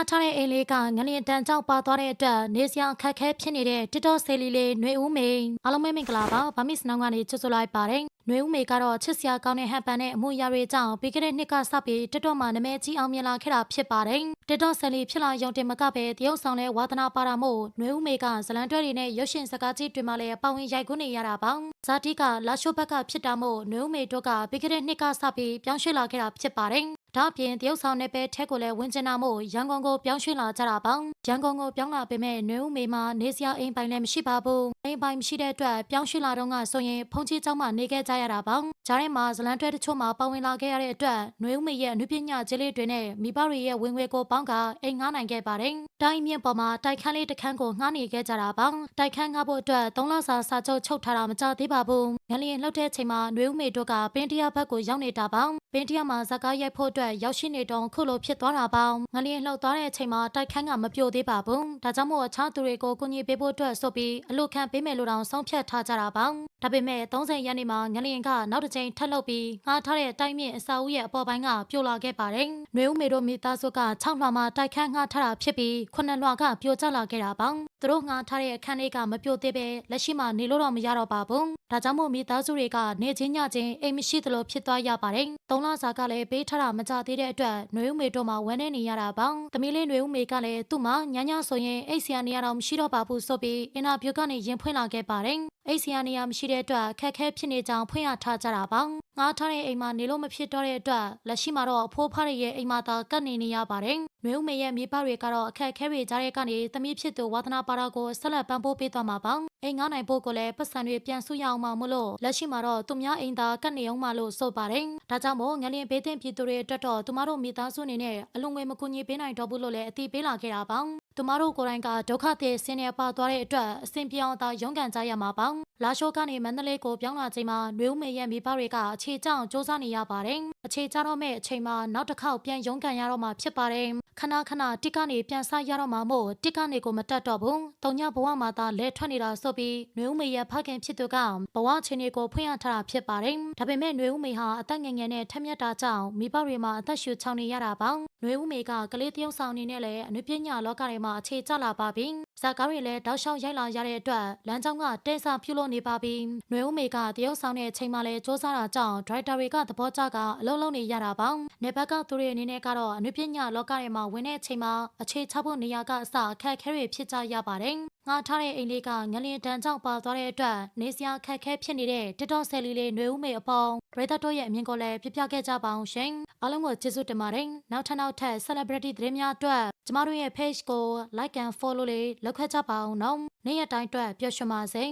ထားထားတဲ့အိမ်လေးကငလျင်တန်ကြောင့်ပါသွားတဲ့အတွက်နေစရာအခက်ခဲဖြစ်နေတဲ့ TikTok ဆေးလီလေးຫນွေဦးမိန်အားလုံးပဲမင်္ဂလာပါဗမစ်စနောင်းကနေချစ်စွလိုက်ပါတယ်နှွေဦးမေကတော့ချစ်စရာကောင်းတဲ့ဟန်ပန်နဲ့အမှုရာတွေကြောင့်ပြီးခဲ့တဲ့နှစ်ကစပြီးတက်တော့မှနမဲကြီးအောင်မြင်လာခဲ့တာဖြစ်ပါတယ်။တက်တော့ဆယ်လီဖြစ်လာရုံတင်မကပဲတရုတ်ဆောင်တဲ့ဝါသနာပါတာမို့နှွေဦးမေကဇလန်တွဲတွေနဲ့ရုပ်ရှင်စကားကြီးတွေမှာလည်းပါဝင်ရိုက်ကူးနေရတာပေါ့။ဇာတိကလာရှိုးဘက်ကဖြစ်တာမို့နှွေဦးမေတို့ကပြီးခဲ့တဲ့နှစ်ကစပြီးပြောင်းရွှေ့လာခဲ့တာဖြစ်ပါတယ် ဒါအပြင်တရုတ်ဆောင်နယ်ပယ်ထက်ကိုလည်းဝင်ကျင်တာမို့ရန်ကုန်ကိုပြောင်းရွှေ့လာကြတာပါရန်ကုန်ကိုပြောင်းလာပေမဲ့နှွေဦးမေမှာနေစရာအိမ်ပိုင်လည်းမရှိပါဘူး အိမ်ပိုင်မရှိတဲ့အတွက်ပြောင်းရွှေ့လာတော့ကဆိုရင်ဖုန်ကြီးကျောင်းမှာနေခဲ့ကြရတာပါဂျားထဲမှာဇလန်တွဲတချို့မှာပါဝင်လာခဲ့ရတဲ့အတွက်နှွေဦးမေရဲ့အနုပညာကျေးလေးတွေနဲ့မိဘတွေရဲ့ဝင်ငွေကိုပေါင်းကအိမ်ငှားနိုင်ခဲ့ပါတယ်တိုင်းမြင့်ပေါ်မှာတိုက်ခန်းလေးတစ်ခန်းကိုငှားနေခဲ့ကြတာပါတိုက်ခန်းငှားဖို့အတွက်၃လစာစာချုပ်ချုပ်ထားတာမကြသေးပါဘူးငလျင်လှုပ်တဲ့ချိန်မှာနှွေဦးမေတို့ကပင်တရဘက်ကိုရောက်နေတာပါပင်တရမှာဇကားရိုက်ဖို့အတွက်ရောက်ရှိနေတော့ခုလိုဖြစ်သွားတာပါငလျင်လှုပ်သွားတဲ့အချိန်မှာတိုက်ခန်းကမပြိုသေးပါဘူးဒါကြောင့်မို့အခြားသူတွေကိုကူညီပေးဖို့အတွက်ဆိုပြီးအလို့ခံပေးမယ်လို့တောင်ဆုံးဖြတ်ထားကြတာပါဒါပေမဲ့30ရက်နေ့မှာငလျင်ကနောက်တစ်ချိန်ထပ်လှုပ်ပြီးငှားထားတဲ့တိုင်းမြင့်အစာအုပ်ရဲ့အပေါ်ပိုင်းကပြိုလာခဲ့ပါတယ်။နှွေဦးမေတို့မိသားစုက6လွှာမှာတိုက်ခန်းငှားထားတာဖြစ်ပြီး9လွှာကပြိုကျလာခဲ့တာပါ။သူတို့ငှားထားတဲ့အခန်းလေးကမပြိုသေးပဲလက်ရှိမှာနေလို့တော့မရတော့ပါဘူး။ဒါကြောင့်မို့မိသားစုတွေကနေချင်းညချင်းအိမ်မရှိသလိုဖြစ်သွားရပါတယ်။သုံးလစာကလည်းပေးထားတာမကြသေးတဲ့အတွက်နှွေဦးမေတို့မှဝမ်းနေနေရတာပါ။သမီးလေးနှွေဦးမေကလည်းသူ့မှာညညဆိုရင်အိတ်ဆရာနေရတော့မရှိတော့ပါဘူးဆိုပြီးအင်တာဗျူးကနေရင်ဖွင့်လာခဲ့ပါတယ်။အိတ်ဆရာနေရမရှိတဲ့အတွက်ခက်ခဲဖြစ်နေကြောင်းဖွင့်ရထားကြတာပါ။ငားထားတဲ့အိမ်မှာနေလို့မဖြစ်တော့တဲ့အတွက်လက်ရှိမှာတော့အဖိုးဖားရဲ့အိမ်မှာသာကတ်နေနေရပါတယ်။မျိုးမေရဲ့မိဘတွေကတော့အခက်အခဲတွေကြားတဲ့ကနေသမီးဖြစ်သူဝါသနာပါတာကိုဆက်လက်ပံ့ပိုးပေးသွားမှာပါ။အိမ်ငားနိုင်ဖို့ကိုလည်းပတ်စံတွေပြန်ဆုရအောင်မှမလို့လက်ရှိမှာတော့သူများအိမ်သာကတ်နေအောင်မှလို့ဆိုပါတယ်။ဒါကြောင့်မို့ငလျင်ဘေးသင့်ပြည်သူတွေအတွက်တော့သူမတို့မိသားစုအနေနဲ့အလုံငွေမကူညီပေးနိုင်တော့ဘူးလို့လည်းအသိပေးလာခဲ့တာပါ။ သူမတို့ကိုယ်တိုင်ကဒုက္ခသည်ဆင်းရဲပါသွားတဲ့အတွက်အဆင်ပြေအောင်သာရုန်းကန်ကြရမှာပါ။လာရှိုးကနေမန္တလေးကိုပြောင်းလာချိန်မှာနှွေဦးမေရဲ့မိဘတွေကအခြေကြောင်စ조사နေရပါတယ်။အခြေကြတော့မဲ့အချိန်မှာနောက်တစ်ခေါက်ပြန်ရုန်းကန်ရတော့မှာဖြစ်ပါတယ်။ခဏခဏတစ်ကနေပြန်ဆရတော့မှာမို့တစ်ကနေကိုမတက်တော့ဘူး။တုံညဘဝမှာသာလဲထွက်နေတာဆိုပြီးနှွေဦးမေရဲ့ဖခင်ဖြစ်သူကဘဝချင်းတွေကိုဖွင့်ရထားတာဖြစ်ပါတယ်။ဒါပေမဲ့နှွေဦးမေဟာအသက်ငယ်ငယ်နဲ့ထက်မြက်တာကြောင့်မိဘတွေမှာအသက်ရှူချောင်းနေရတာပါ။နှွေဦးမေကကလေးတယောက်ဆောင်အနေနဲ့လည်းအနုပညာလောကတွေမှာအခြေကျလာပါပြီ။ဇာကားတွေလည်းတောက်လျှောက်ရိုက်လာရတဲ့အတွက်လမ်းကြောင်းကတဲဆာပြုလို့နေပါပြီ။နှွေဦးမေကတယောက်ဆောင်တဲ့အချိန်မှလည်းစ조사တာကြောင့်ဒရိုက်တာတွေကသဘောကျကအလုံးလုံးနေရတာပါ။နေဘက်ကသူတွေအနေနဲ့ကတော့အနုပညာလောကတွေမှာဝင်တဲ့အချိန်မှာအခြေချဖို့နေရာကအစအခက်အခဲတွေဖြစ်ကြရပါတယ်။ ငါထားတဲ့အိမ်လေးကငလျင်တန်းကြောင့်ပါသွားတဲ့အတွက်နေစရာခက်ခဲဖြစ်နေတဲ့တစ်တော်ဆယ်လီလေးຫນွေဦးမေအပေါင်းရေတာတို့ရဲ့အမြင်ကိုလည်းပြပြခဲ့ကြပါအောင်ရှင်အားလုံးကိုကျေးဇူးတင်ပါတယ်နောက်ထပ်နောက်ထပ် celebrity သတင်းများအတွက်ကျမတို့ရဲ့ page ကို like and follow လေးလုပ်ခဲ့ကြပါအောင်နော်နေ့ရက်တိုင်းအတွက်ပျော်ရွှင်ပါစေ